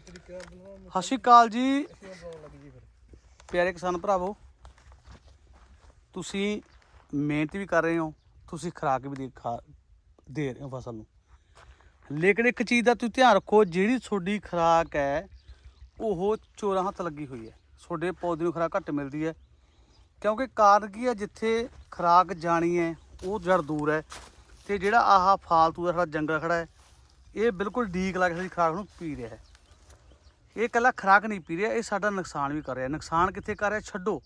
ਸਤਿ ਸ਼੍ਰੀ ਅਕਾਲ ਜੀ। ਪਿਆਰੇ ਕਿਸਾਨ ਭਰਾਵੋ, ਤੁਸੀਂ ਮਿਹਨਤ ਵੀ ਕਰ ਰਹੇ ਹੋ, ਤੁਸੀਂ ਖੁਰਾਕ ਵੀ ਦੇ ਖਾ ਦੇ ਰਹੇ ਹੋ ਫਸਲ ਨੂੰ। ਲੇਕਿਨ ਇੱਕ ਚੀਜ਼ ਦਾ ਤੁਸੀਂ ਧਿਆਨ ਰੱਖੋ, ਜਿਹੜੀ ਤੁਹਾਡੀ ਖੁਰਾਕ ਹੈ, ਉਹ ਚੋਰਾਂ ਹੱਥ ਲੱਗੀ ਹੋਈ ਹੈ। ਤੁਹਾਡੇ ਪੌਦੇ ਨੂੰ ਖੁਰਾਕ ਘੱਟ ਮਿਲਦੀ ਹੈ। ਕਿਉਂਕਿ ਕਾਰਨ ਕੀ ਹੈ, ਜਿੱਥੇ ਖੁਰਾਕ ਜਾਣੀ ਹੈ, ਉਹ ਜੜ ਦੂਰ ਹੈ। ਤੇ ਜਿਹੜਾ ਆਹ ਫਾਲਤੂ ਦਾ ਸਾਡਾ ਜੰਗਲ ਖੜਾ ਹੈ, ਇਹ ਬਿਲਕੁਲ ਡੀਕ ਲੱਗ ਕੇ ਸਾਡੀ ਖੁਰਾਕ ਨੂੰ ਪੀ ਰਿਹਾ ਹੈ। ਇਹ ਇਕੱਲਾ ਖੁਰਾਕ ਨਹੀਂ ਪੀ ਰਿਹਾ ਇਹ ਸਾਡਾ ਨੁਕਸਾਨ ਵੀ ਕਰ ਰਿਹਾ। ਨੁਕਸਾਨ ਕਿੱਥੇ ਕਰ ਰਿਹਾ? ਛੱਡੋ।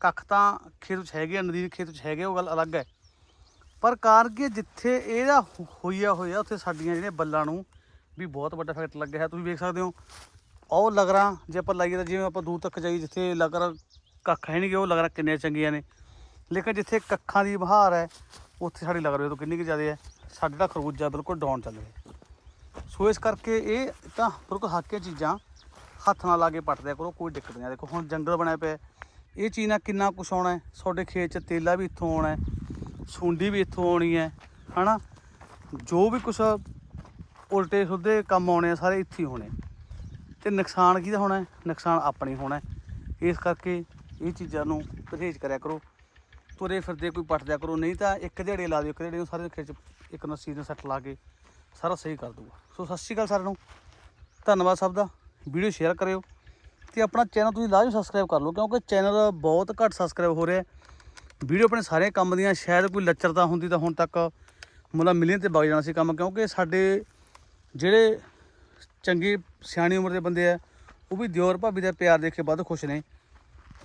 ਕੱਖ ਤਾਂ ਖੇਤ ਵਿੱਚ ਹੈਗੇ ਆ ਨਦੀ ਦੇ ਖੇਤ ਵਿੱਚ ਹੈਗੇ ਆ, ਉਹ ਗੱਲ ਅਲੱਗ ਹੈ। ਪਰ ਕਾਰਨ ਕੀ ਜਿੱਥੇ ਇਹਦਾ ਹੋਈਆ ਹੋਇਆ ਉੱਥੇ ਸਾਡੀਆਂ ਜਿਹੜੀਆਂ ਬੱਲਾਂ ਨੂੰ ਵੀ ਬਹੁਤ ਵੱਡਾ ਇਫੈਕਟ ਲੱਗਿਆ ਹੈ। ਤੁਸੀਂ ਵੇਖ ਸਕਦੇ ਹੋ ਉਹ ਲਗਰਾਂ ਜੇ ਆਪਾਂ ਲਾਈਏ ਤਾਂ ਜਿਵੇਂ ਆਪਾਂ ਦੂਰ ਤੱਕ ਜਾਈਏ ਜਿੱਥੇ ਲਗਰ ਕੱਖ ਹੈ ਨਹੀਂ ਉਹ ਲਗਰਾਂ ਕਿੰਨੀਆਂ ਚੰਗੀਆਂ ਨੇ। ਲੇਕਿਨ ਜਿੱਥੇ ਕੱਖਾਂ ਦੀ ਬਹਾਰ ਹੈ ਉੱਥੇ ਸਾਡੀ ਲਗਰ ਵੇ ਤੋਂ ਕਿੰਨੀ ਕੁ ਜ਼ਿਆਦਾ ਹੈ। ਸਾਡਾ ਜਿਹੜਾ ਖਰਬੂਜਾ ਬਿਲਕੁਲ ਡਾਊਨ ਚੱਲ ਰਿਹਾ ਸੋ ਇਸ ਕਰਕੇ ਇਹ ਤਾਂ ਬਿਲਕੁਲ ਹੱਕੇ ਚੀਜ਼ਾਂ ਹੱਥ ਨਾਲ ਲਾ ਕੇ ਪੱਟਦਿਆ ਕਰੋ, ਕੋਈ ਦਿੱਕਤ ਨਹੀਂ ਆ। ਦੇਖੋ, ਹੁਣ ਜੰਗਲ ਬਣਿਆ ਪਿਆ ਇਹ ਚੀਜ਼ ਨਾਲ ਕਿੰਨਾ ਕੁਛ ਆਉਣਾ ਹੈ। ਤੁਹਾਡੇ ਖੇਤ 'ਚ ਤੇਲਾ ਵੀ ਇੱਥੋਂ ਆਉਣਾ ਹੈ, ਸੁੰਡੀ ਵੀ ਇੱਥੋਂ ਆਉਣੀ ਹੈ, ਹਨਾ? ਜੋ ਵੀ ਕੁਛ ਉਲਟੇ ਸੁੱਧੇ ਕੰਮ ਆਉਣੇ ਆ, ਸਾਰੇ ਇੱਥੇ ਹੀ ਹੋਣੇ। ਤੇ ਨੁਕਸਾਨ ਕਿਹਦਾ ਹੋਣਾ ਹੈ? ਨੁਕਸਾਨ ਆਪਣੇ ਹੋਣਾ ਹੈ। ਇਸ ਕਰਕੇ ਇਹ ਚੀਜ਼ਾਂ ਨੂੰ ਪਰਹੇਜ਼ ਕਰਿਆ ਕਰੋ। ਤੁਰੇ ਫਿਰਦੇ ਕੋਈ ਪੱਟ ਦਿਆ ਕਰੋ। ਨਹੀਂ ਤਾਂ ਇੱਕ ਦਿਹਾੜੇ ਲਾ ਦਿਓ, ਇੱਕ ਦਿਹਾੜੇ ਨੂੰ ਸਾਰੇ ਖੇਤ 'ਚ ਇੱਕ ਨਾ ਸੀਜ਼ਨ ਸੱਟ ਲਾ ਕੇ ਸਾਰਾ ਸਹੀ ਕਰ ਦੂਗਾ ਸੋ ਸਤਿ ਸ਼੍ਰੀ ਅਕਾਲ ਸਾਰਿਆਂ ਨੂੰ। ਧੰਨਵਾਦ ਸਭ ਦਾ। ਵੀਡੀਓ ਸ਼ੇਅਰ ਕਰਿਓ ਤੇ ਆਪਣਾ ਚੈਨਲ ਤੁਸੀਂ ਲਾਜ਼ਮੀ ਸਬਸਕ੍ਰਾਈਬ ਕਰ ਲਓ, ਕਿਉਂਕਿ ਚੈਨਲ ਬਹੁਤ ਘੱਟ ਸਬਸਕ੍ਰਾਈਬ ਹੋ ਰਿਹਾ ਵੀਡੀਓ ਆਪਣੇ ਸਾਰੇ ਕੰਮ ਦੀਆਂ, ਸ਼ਾਇਦ ਕੋਈ ਲੱਚਰਤਾ ਹੁੰਦੀ ਤਾਂ ਹੁਣ ਤੱਕ ਮੁਲਾ ਮਿਲੀਅਨ ਤੇ ਵਗ ਜਾਣਾ ਸੀ ਕੰਮ, ਕਿਉਂਕਿ ਸਾਡੇ ਜਿਹੜੇ ਚੰਗੀ ਸਿਆਣੀ ਉਮਰ ਦੇ ਬੰਦੇ ਆ, ਉਹ ਵੀ ਦਿਓਰ ਭਾਬੀ ਦਾ ਪਿਆਰ ਦੇਖ ਕੇ ਵੱਧ ਖੁਸ਼ ਨੇ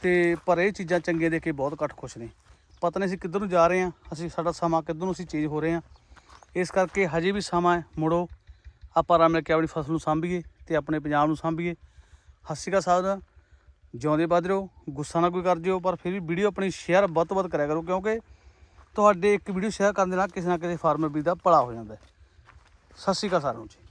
ਤੇ ਪਰ ਇਹ ਚੀਜ਼ਾਂ ਚੰਗੀਆਂ ਦੇਖ ਕੇ ਬਹੁਤ ਘੱਟ ਖੁਸ਼ ਨੇ। ਪਤਾ ਨਹੀਂ ਅਸੀਂ ਕਿੱਧਰ ਨੂੰ ਜਾ ਰਹੇ ਹਾਂ, ਅਸੀਂ ਸਾਡਾ ਸਮਾਂ ਕਿੱਧਰ ਨੂੰ ਅਸੀਂ ਚੇਂਜ ਹੋ ਰਹੇ ਹਾਂ। ਇਸ ਕਰਕੇ ਹਜੇ ਵੀ ਸਮਾਂ ਹੈ, ਮੁੜੋ, ਆਪਾਂ ਆਰਾਮ ਮਿਲ ਕੇ ਆਪਣੀ ਫਸਲ ਨੂੰ ਸਾਂਭੀਏ। ਤੇ ਆਪਣੇ ਪੰਜਾਬ ਨੂੰ ਸਾਂਭੀਏ। ਹੱਸਿਕਾ ਸਾਹਿਬ ਦਾ ਜਿਉਂਦੇ ਵੱਧ ਰਹੋ, ਗੁੱਸਾ ਨਾ ਕੋਈ ਕਰ ਜਿਓ ਪਰ ਫਿਰ ਵੀ ਵੀਡੀਓ ਆਪਣੀ ਸ਼ੇਅਰ ਵੱਧ ਤੋਂ ਵੱਧ ਕਰਿਆ ਕਰੋ, ਕਿਉਂਕਿ ਤੁਹਾਡੇ ਇੱਕ ਵੀਡੀਓ ਸ਼ੇਅਰ ਕਰਨ ਦੇ ਨਾਲ ਕਿਸੇ ਨਾ ਕਿਸੇ ਫਾਰਮਰ ਵੀ ਦਾ ਭਲਾ ਹੋ ਜਾਂਦਾ ਸਤਿ ਸ਼੍ਰੀ ਅਕਾਲ ਸਾਰਿਆਂ ਨੂੰ ਜੀ।